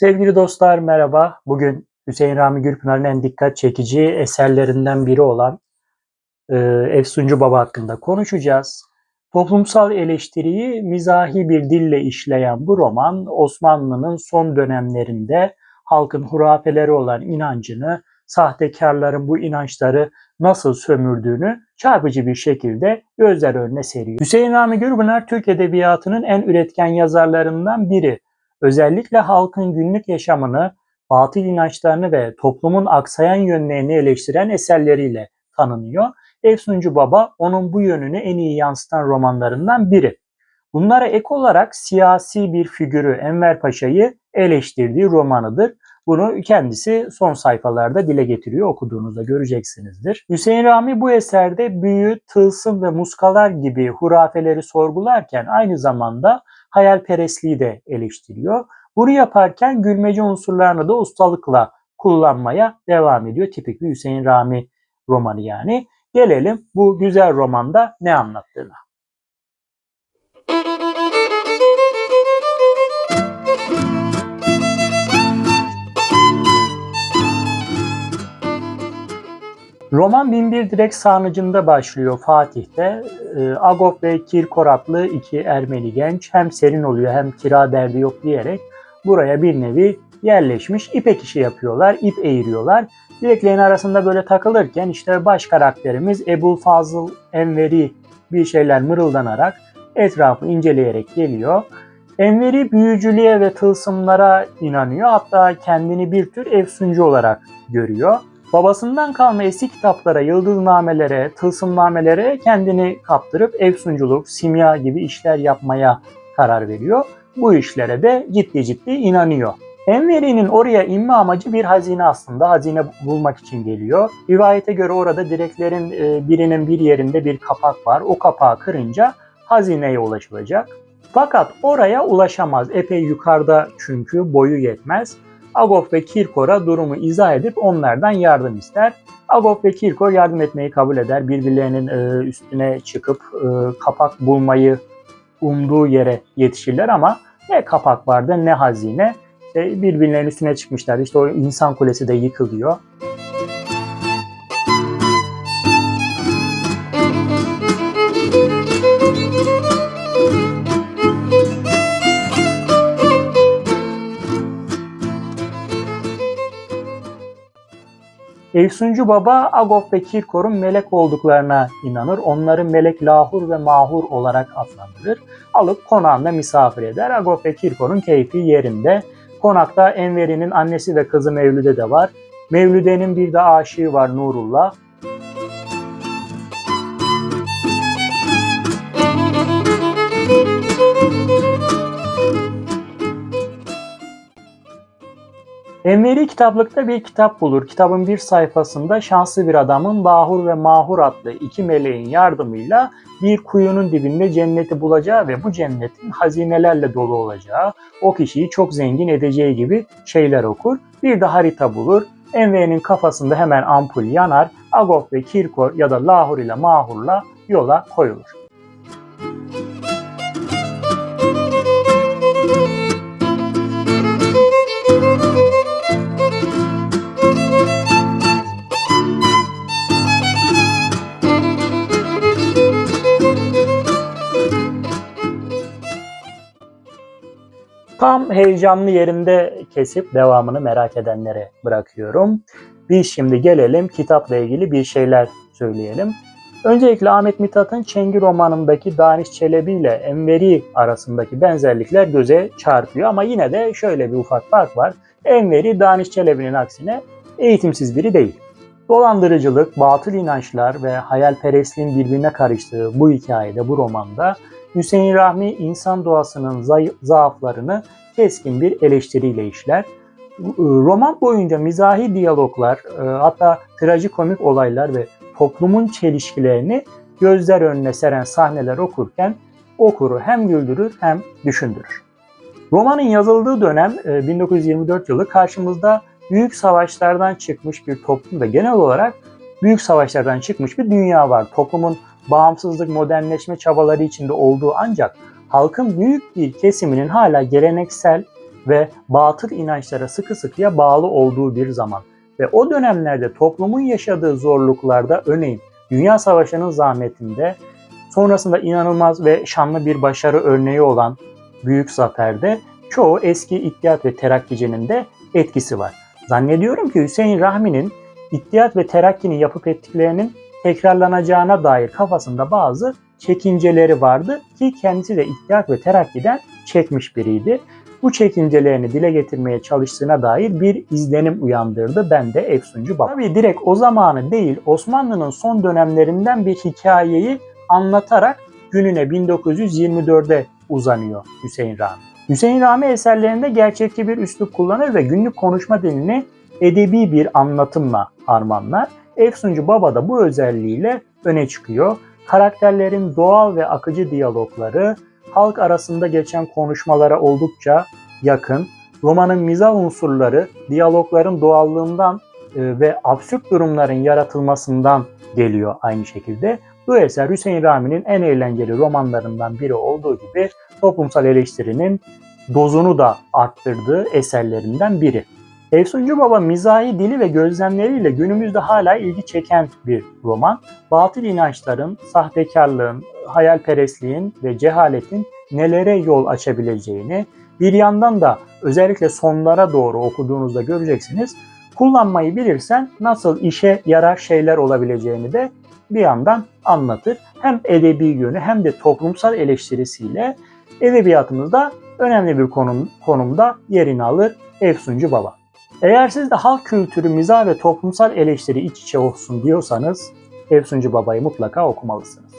Sevgili dostlar merhaba. Bugün Hüseyin Rami Gürpınar'ın en dikkat çekici eserlerinden biri olan e, Efsuncu Baba hakkında konuşacağız. Toplumsal eleştiriyi mizahi bir dille işleyen bu roman Osmanlı'nın son dönemlerinde halkın hurafeleri olan inancını, sahtekarların bu inançları nasıl sömürdüğünü çarpıcı bir şekilde gözler önüne seriyor. Hüseyin Rami Gürpınar Türk Edebiyatı'nın en üretken yazarlarından biri özellikle halkın günlük yaşamını, batıl inançlarını ve toplumun aksayan yönlerini eleştiren eserleriyle tanınıyor. Efsuncu Baba onun bu yönünü en iyi yansıtan romanlarından biri. Bunlara ek olarak siyasi bir figürü Enver Paşa'yı eleştirdiği romanıdır. Bunu kendisi son sayfalarda dile getiriyor okuduğunuzda göreceksinizdir. Hüseyin Rami bu eserde büyü, tılsım ve muskalar gibi hurafeleri sorgularken aynı zamanda hayalperestliği de eleştiriyor. Bunu yaparken gülmece unsurlarını da ustalıkla kullanmaya devam ediyor. Tipik bir Hüseyin Rami romanı yani. Gelelim bu güzel romanda ne anlattığına. Roman Binbir Direk Sarnıcı'nda başlıyor Fatih'te. E, Agop ve Kirkor adlı iki Ermeni genç hem serin oluyor hem kira derdi yok diyerek buraya bir nevi yerleşmiş ipek işi yapıyorlar, ip eğiriyorlar. Direklerin arasında böyle takılırken işte baş karakterimiz Ebul Fazıl Enveri bir şeyler mırıldanarak etrafı inceleyerek geliyor. Enveri büyücülüğe ve tılsımlara inanıyor. Hatta kendini bir tür efsuncu olarak görüyor. Babasından kalma eski kitaplara, yıldıznamelere, tılsımnamelere kendini kaptırıp efsunculuk, simya gibi işler yapmaya karar veriyor. Bu işlere de ciddi ciddi inanıyor. Enveri'nin oraya inme amacı bir hazine aslında. Hazine bulmak için geliyor. Rivayete göre orada direklerin e, birinin bir yerinde bir kapak var. O kapağı kırınca hazineye ulaşılacak. Fakat oraya ulaşamaz. Epey yukarıda çünkü boyu yetmez. Agop ve Kirkor'a durumu izah edip onlardan yardım ister. Agop ve Kirkor yardım etmeyi kabul eder. Birbirlerinin e, üstüne çıkıp e, kapak bulmayı umduğu yere yetişirler ama ne kapak vardı ne hazine. İşte birbirlerinin üstüne çıkmışlar. İşte o insan kulesi de yıkılıyor. Efsuncu Baba Agop ve Kirkor'un melek olduklarına inanır. Onları melek lahur ve mahur olarak adlandırır. Alıp konağında misafir eder. Agop ve Kirkor'un keyfi yerinde. Konakta Enveri'nin annesi ve kızı Mevlüde de var. Mevlüde'nin bir de aşığı var Nurullah. Enveri kitaplıkta bir kitap bulur. Kitabın bir sayfasında şanslı bir adamın Bahur ve Mahur adlı iki meleğin yardımıyla bir kuyunun dibinde cenneti bulacağı ve bu cennetin hazinelerle dolu olacağı, o kişiyi çok zengin edeceği gibi şeyler okur. Bir de harita bulur. Enveri'nin kafasında hemen ampul yanar. Agop ve Kirkor ya da Lahur ile Mahur'la yola koyulur. Tam heyecanlı yerinde kesip devamını merak edenlere bırakıyorum. Biz şimdi gelelim kitapla ilgili bir şeyler söyleyelim. Öncelikle Ahmet Mithat'ın Çengi romanındaki Daniş Çelebi ile Enveri arasındaki benzerlikler göze çarpıyor ama yine de şöyle bir ufak fark var. Enveri Daniş Çelebi'nin aksine eğitimsiz biri değil. Dolandırıcılık, batıl inançlar ve hayalperestliğin birbirine karıştığı bu hikayede, bu romanda Hüseyin Rahmi insan doğasının zaaflarını keskin bir eleştiriyle işler. Roman boyunca mizahi diyaloglar, hatta trajikomik olaylar ve toplumun çelişkilerini gözler önüne seren sahneler okurken okuru hem güldürür hem düşündürür. Romanın yazıldığı dönem 1924 yılı karşımızda büyük savaşlardan çıkmış bir toplum ve genel olarak büyük savaşlardan çıkmış bir dünya var. Toplumun bağımsızlık, modernleşme çabaları içinde olduğu ancak halkın büyük bir kesiminin hala geleneksel ve batıl inançlara sıkı sıkıya bağlı olduğu bir zaman. Ve o dönemlerde toplumun yaşadığı zorluklarda örneğin Dünya Savaşı'nın zahmetinde sonrasında inanılmaz ve şanlı bir başarı örneği olan Büyük Zafer'de çoğu eski İttihat ve Terakkice'nin de etkisi var. Zannediyorum ki Hüseyin Rahmi'nin İttihat ve Terakki'nin yapıp ettiklerinin tekrarlanacağına dair kafasında bazı çekinceleri vardı ki kendisi de İttihat ve Terakki'den çekmiş biriydi. Bu çekincelerini dile getirmeye çalıştığına dair bir izlenim uyandırdı ben de Efsuncu Baba. Tabii direkt o zamanı değil Osmanlı'nın son dönemlerinden bir hikayeyi anlatarak gününe 1924'e uzanıyor Hüseyin Rami. Hüseyin Rami eserlerinde gerçekçi bir üslup kullanır ve günlük konuşma dilini edebi bir anlatımla harmanlar. Efsuncu Baba da bu özelliğiyle öne çıkıyor. Karakterlerin doğal ve akıcı diyalogları, halk arasında geçen konuşmalara oldukça yakın. Romanın mizah unsurları, diyalogların doğallığından e, ve absürt durumların yaratılmasından geliyor aynı şekilde. Bu eser Hüseyin Rami'nin en eğlenceli romanlarından biri olduğu gibi toplumsal eleştirinin dozunu da arttırdığı eserlerinden biri. Efsuncu Baba mizahi dili ve gözlemleriyle günümüzde hala ilgi çeken bir roman. Batıl inançların, sahtekarlığın, hayalperestliğin ve cehaletin nelere yol açabileceğini, bir yandan da özellikle sonlara doğru okuduğunuzda göreceksiniz. Kullanmayı bilirsen nasıl işe yarar şeyler olabileceğini de bir yandan anlatır. Hem edebi yönü hem de toplumsal eleştirisiyle edebiyatımızda önemli bir konum, konumda yerini alır Efsuncu Baba. Eğer siz de halk kültürü, mizah ve toplumsal eleştiri iç içe olsun diyorsanız Efsuncu Baba'yı mutlaka okumalısınız.